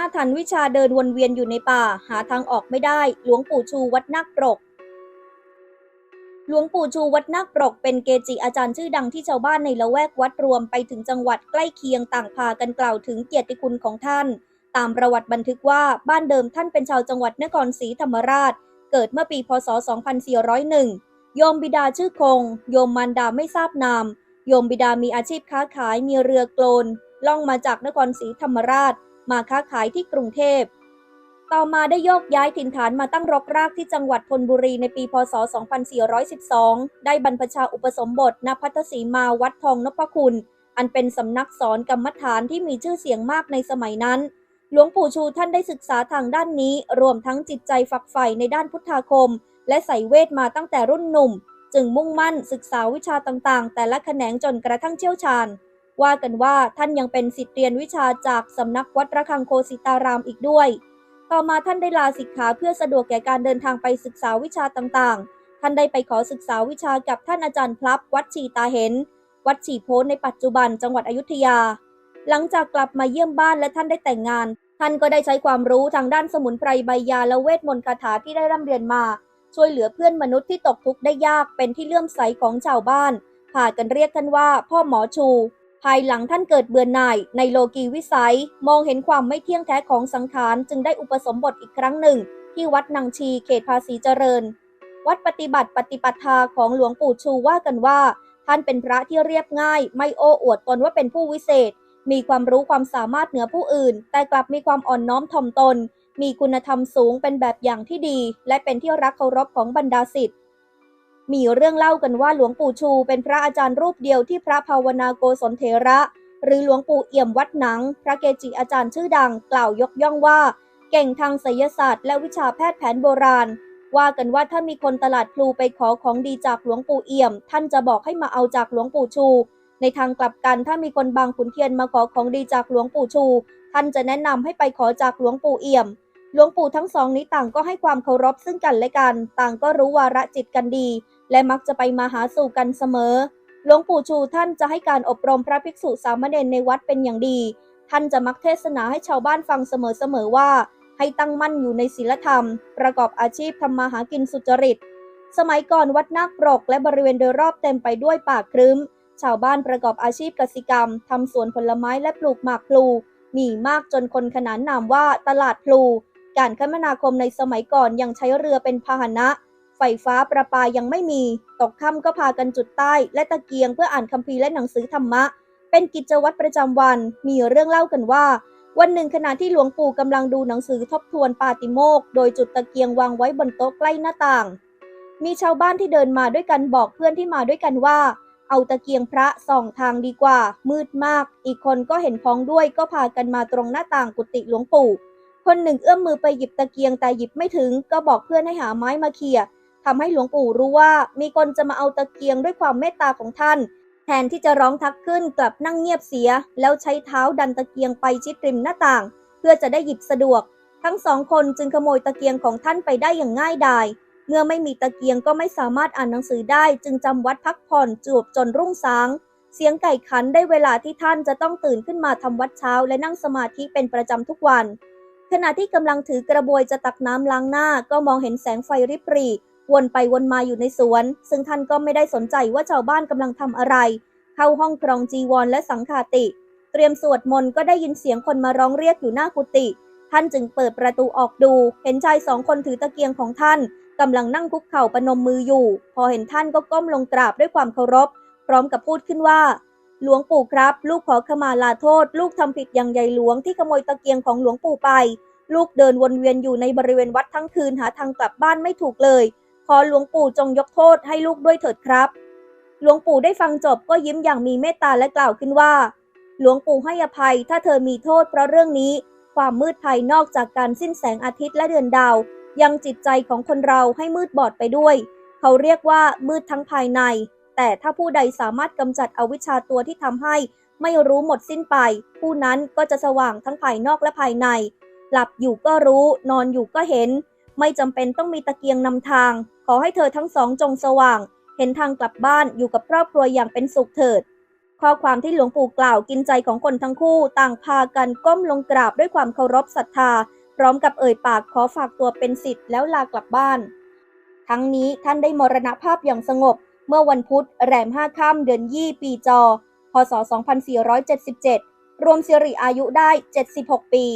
อาถรรพ์วิชาเดินวนเวียนอยู่ในป่า หาทางออกไม่ได้ หลวงปู่ชูวัดนาคปรก หลวงปู่ชูวัดนาคปรก เป็นเกจิอาจารย์ชื่อดังที่ชาวบ้านในละแวกวัดรวมไปถึงจังหวัดใกล้เคียงต่างพากันกล่าวถึงเกียรติคุณของท่าน ตามประวัติบันทึกว่าบ้านเดิมท่านเป็นชาวจังหวัดนครศรีธรรมราช เกิดเมื่อปีพศ 2401 โยมบิดาชื่อคง โยมมารดาไม่ทราบนาม โยมบิดามีอาชีพค้าขายมีเรือโกลน ล่องมาจากนครศรีธรรมราช มาค้าขายที่กรุงเทพ ต่อมาได้โยกย้ายถิ่นฐานมาตั้งรกรากที่จังหวัดธนบุรีในปีพศ 2412 ได้บรรพชาอุปสมบทณพัทสีมาวัดทองนพคุณ อันเป็นสำนักสอนกรรมฐานที่มีชื่อเสียงมากในสมัยนั้น หลวงปู่ชูท่านได้ศึกษาทางด้านนี้ รวมทั้งจิตใจฝักใฝ่ในด้านพุทธาคม และใส่เวทมาตั้งแต่รุ่นหนุ่ม จึงมุ่งมั่นศึกษาวิชาต่างๆ แต่ละแขนงจนกระทั่งเชี่ยวชาญ ว่ากันว่าท่านยังเป็นศิษย์เรียนวิชาจากสำนักวัดระฆังโคสิตารามอีกด้วย ต่อมาท่านได้ลาสิกขาเพื่อสะดวกแก่การเดินทางไปศึกษาวิชาต่างๆ ท่านได้ไปขอศึกษาวิชากับท่านอาจารย์พลับ วัดชีตาเห็น วัดชีโพนในปัจจุบันจังหวัดอยุธยา หลังจากกลับมาเยี่ยมบ้านและท่านได้แต่งงาน ท่านก็ได้ใช้ความรู้ทางด้านสมุนไพรใบยาและเวทมนต์คาถาที่ได้ร่ำเรียนมา ช่วยเหลือเพื่อนมนุษย์ที่ตกทุกข์ได้ยากเป็นที่เลื่อมใสของชาวบ้านพากันเรียกท่านว่า พ่อหมอชู ภายหลังท่านเกิดเบื่อหน่ายในโลกีวิสัย มองเห็นความไม่เที่ยงแท้ของสังขารจึงได้อุปสมบทอีกครั้งหนึ่ง ที่วัดนางชีเขตภาษีเจริญ วัดปฏิบัติปฏิปทาของหลวงปู่ชูว่ากันว่า ท่านเป็นพระที่เรียบง่าย ไม่โอ้อวดตนว่าเป็นผู้วิเศษ มีความรู้ความสามารถเหนือผู้อื่น แต่กลับมีความอ่อนน้อมถ่อมตน มีคุณธรรมสูงเป็นแบบอย่างที่ดี และเป็นที่รักเคารพของบรรดาศิษย์ มีเรื่องเล่ากันว่าหลวงปู่ชูเป็นพระอาจารย์รูปเดียวที่พระภาวนาโกศลเถระ หรือหลวงปู่เอี่ยมวัดหนัง พระเกจิอาจารย์ชื่อดังกล่าวยกย่องว่า เก่งทางไสยศาสตร์และวิชาแพทย์แผนโบราณ ว่ากันว่าถ้ามีคนตลาดพลูไปขอของดีจากหลวงปู่เอี่ยม ท่านจะบอกให้มาเอาจากหลวงปู่ชู ในทางกลับกันถ้ามีคนบางขุนเทียนมาขอของดีจากหลวงปู่ชู ท่านจะแนะนำให้ไปขอจากหลวงปู่เอี่ยม หลวงปู่ทั้งสองนี้ต่างก็ให้ความเคารพซึ่งกันและกัน ต่างก็รู้วาระจิตกันดี และมักจะไปมาหาสู่กันเสมอ หลวงปู่ชูท่านจะให้การอบรมพระภิกษุสามเณรในวัดเป็นอย่างดี ท่านจะมักเทศนาให้ชาวบ้านฟังเสมอๆว่า ให้ตั้งมั่นอยู่ในศีลธรรม ประกอบอาชีพทำมาหากินสุจริต สมัยก่อนวัดนาคปรกและบริเวณโดยรอบเต็มไปด้วยป่าครึ้ม ชาวบ้านประกอบอาชีพกสิกรรมทำสวนผลไม้และปลูกหมากพลู มีมากจนคนขนานนามว่าตลาดพลู การคมนาคมในสมัยก่อนยังใช้เรือเป็นพาหนะ ไฟฟ้าประปายังไม่มี ตกค่ำก็พากันจุดใต้และตะเกียงเพื่ออ่านคัมภีร์และหนังสือธรรมะ เป็นกิจวัตรประจำวัน มีเรื่องเล่ากันว่า วันหนึ่งขณะที่หลวงปู่กำลังดูหนังสือทบทวนปาติโมก โดยจุดตะเกียงวางไว้บนโต๊ะใกล้หน้าต่าง มีชาวบ้านที่เดินมาด้วยกันบอกเพื่อนที่มาด้วยกันว่า เอาตะเกียงพระส่องทางดีกว่า มืดมาก อีกคนก็เห็นพ้องด้วยก็พากันมาตรงหน้าต่างกุฏิหลวงปู่ คนหนึ่งเอื้อมมือไปหยิบตะเกียงแต่หยิบไม่ถึง ก็บอกเพื่อนให้หาไม้มาเขี่ยทำให้หลวงปู่รู้ว่า มีคนจะมาเอาตะเกียงด้วยความเมตตาของท่าน แทนที่จะร้องทักขึ้นกลับนั่งเงียบเสีย แล้วใช้เท้าดันตะเกียงไปชิดริมหน้าต่าง เพื่อจะได้หยิบสะดวก ทั้งสองคนจึงขโมยตะเกียงของท่านไปได้อย่างง่ายดายเมื่อไม่มีตะเกียงก็ไม่สามารถอ่านหนังสือได้ จึงจำวัดพักผ่อนจวบจนรุ่งสางเสียงไก่ขันได้เวลาที่ท่านจะต้องตื่นขึ้นมาทำวัดเช้าและนั่งสมาธิเป็นประจำทุกวัน ขณะที่กำลังถือกระบวยจะตักน้ำล้างหน้า ก็มองเห็นแสงไฟริบหรี่วนไปวนมาอยู่ในสวน ซึ่งท่านก็ไม่ได้สนใจว่าชาวบ้านกำลังทำอะไร เข้าห้องครองจีวรและสังฆาติ เตรียมสวดมนต์ก็ได้ยินเสียงคนมาร้องเรียกอยู่หน้ากุฏิท่านจึงเปิดประตูออกดู เห็นชายสองคนถือตะเกียงของท่านกำลังนั่งคุกเข่าประนมมืออยู่ พอเห็นท่านก็ก้มลงกราบด้วยความเคารพ พร้อมกับพูดขึ้นว่า หลวงปู่ครับ ลูกขอขมาลาโทษ ลูกทำผิดอย่างใหญ่หลวงที่ขโมยตะเกียงของหลวงปู่ไป ลูกเดินวนเวียนอยู่ในบริเวณวัดทั้งคืนหาทางกลับบ้านไม่ถูกเลย ขอหลวงปู่จงยกโทษให้ลูกด้วยเถิดครับ หลวงปู่ได้ฟังจบก็ยิ้มอย่างมีเมตตาและกล่าวขึ้นว่า หลวงปู่ให้อภัยถ้าเธอมีโทษเพราะเรื่องนี้ ความมืดภายนอกจากการสิ้นแสงอาทิตย์และเดือนดาว ยังจิตใจของคนเราให้มืดบอดไปด้วย เขาเรียกว่ามืดทั้งภายใน แต่ถ้าผู้ใดสามารถกำจัดอวิชชาตัวที่ทำให้ไม่รู้หมดสิ้นไป ผู้นั้นก็จะสว่างทั้งภายนอกและภายใน หลับอยู่ก็รู้ นอนอยู่ก็เห็น ไม่จำเป็นต้องมีตะเกียงนำทาง ขอให้เธอทั้งสองจงสว่าง เห็นทางกลับบ้านอยู่กับครอบครัวอย่างเป็นสุขเถิด ข้อความที่หลวงปู่กล่าวกินใจของคนทั้งคู่ ต่างพากันก้มลงกราบด้วยความเคารพศรัทธา พร้อมกับเอ่ยปากขอฝากตัวเป็นสิทธิ์แล้วลากลับบ้าน ทั้งนี้ท่านได้มรณภาพอย่างสงบ เมื่อวันพุธแรม 5 ค่ำเดือนยี่ปีจอ พศ 2477 รวมสิริอายุได้ 76 ปี